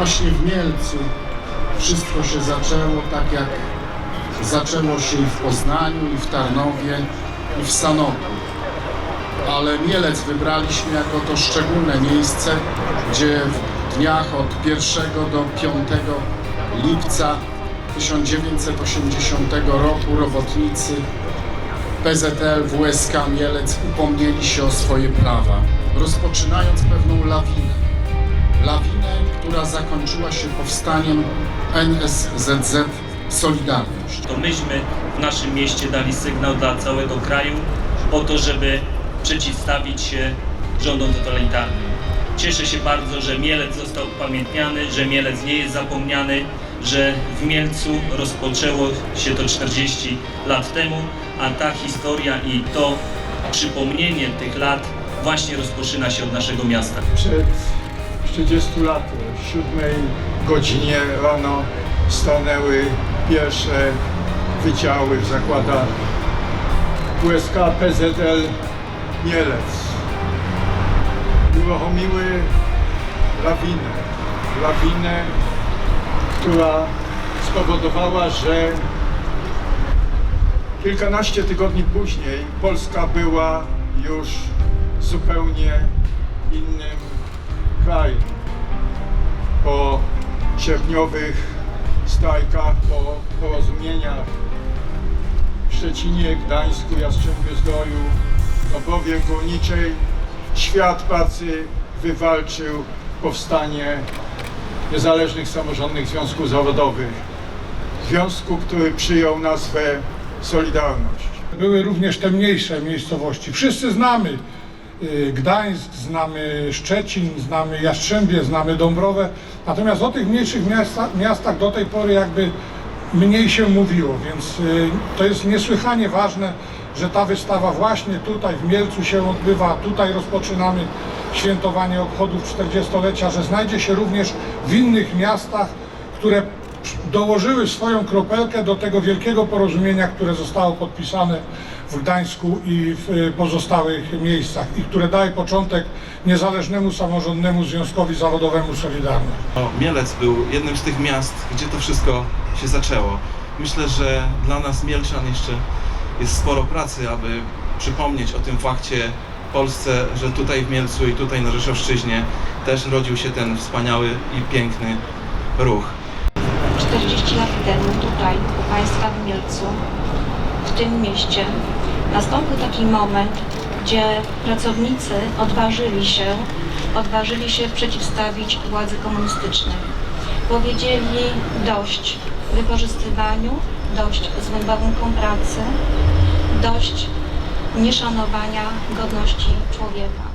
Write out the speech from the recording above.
właśnie w Mielcu wszystko się zaczęło tak jak zaczęło się i w Poznaniu, i w Tarnowie, i w Sanoku. Ale Mielec wybraliśmy jako to szczególne miejsce, gdzie w dniach od 1 do 5 lipca 1980 roku robotnicy PZL WSK Mielec upomnieli się o swoje prawa, rozpoczynając pewną lawinę. Lawinę, która zakończyła się powstaniem NSZZ Solidarność. to myśmy w naszym mieście dali sygnał dla całego kraju po to, żeby przeciwstawić się rządom totalitarnym. Cieszę się bardzo, że Mielec został upamiętniany, że Mielec nie jest zapomniany, że w Mielcu rozpoczęło się to 40 lat temu, a ta historia i to przypomnienie tych lat właśnie rozpoczyna się od naszego miasta. przed 30 laty, o 7 godzinie rano stanęły pierwsze wydziały w zakładach WSK PZL Mielec. Uruchomiły lawinę. Lawinę, która spowodowała, że kilkanaście tygodni później Polska była już zupełnie innym kraju. Po sierpniowych strajkach, po porozumieniach w Szczecinie, Gdańsku, Jastrzębiu Zdroju, Obowie Górniczej, świat pracy wywalczył powstanie niezależnych samorządnych związków zawodowych. Związku, który przyjął nazwę Solidarność. Były również te mniejsze miejscowości. Wszyscy znamy Gdańsk, znamy Szczecin, znamy Jastrzębie, znamy Dąbrowę. Natomiast o tych mniejszych miasta, miastach do tej pory jakby mniej się mówiło, więc y, to jest niesłychanie ważne, że ta wystawa właśnie tutaj w Mielcu się odbywa, tutaj rozpoczynamy świętowanie obchodów 40-lecia, że znajdzie się również w innych miastach, które dołożyły swoją kropelkę do tego wielkiego porozumienia, które zostało podpisane w Gdańsku i w y, pozostałych miejscach i które daje początek niezależnemu samorządnemu związkowi zawodowemu Solidarność. No, Mielec był jednym z tych miast, gdzie to wszystko się zaczęło. Myślę, że dla nas Mielczan jeszcze jest sporo pracy, aby przypomnieć o tym fakcie Polsce, że tutaj w Mielcu i tutaj na Rzeszowszczyźnie też rodził się ten wspaniały i piękny ruch. 40 lat temu tutaj u Państwa w Mielcu, w tym mieście, nastąpił taki moment, gdzie pracownicy odważyli się, odważyli się przeciwstawić władzy komunistycznej. Powiedzieli dość wykorzystywaniu, dość złym warunkom pracy, dość nieszanowania godności człowieka.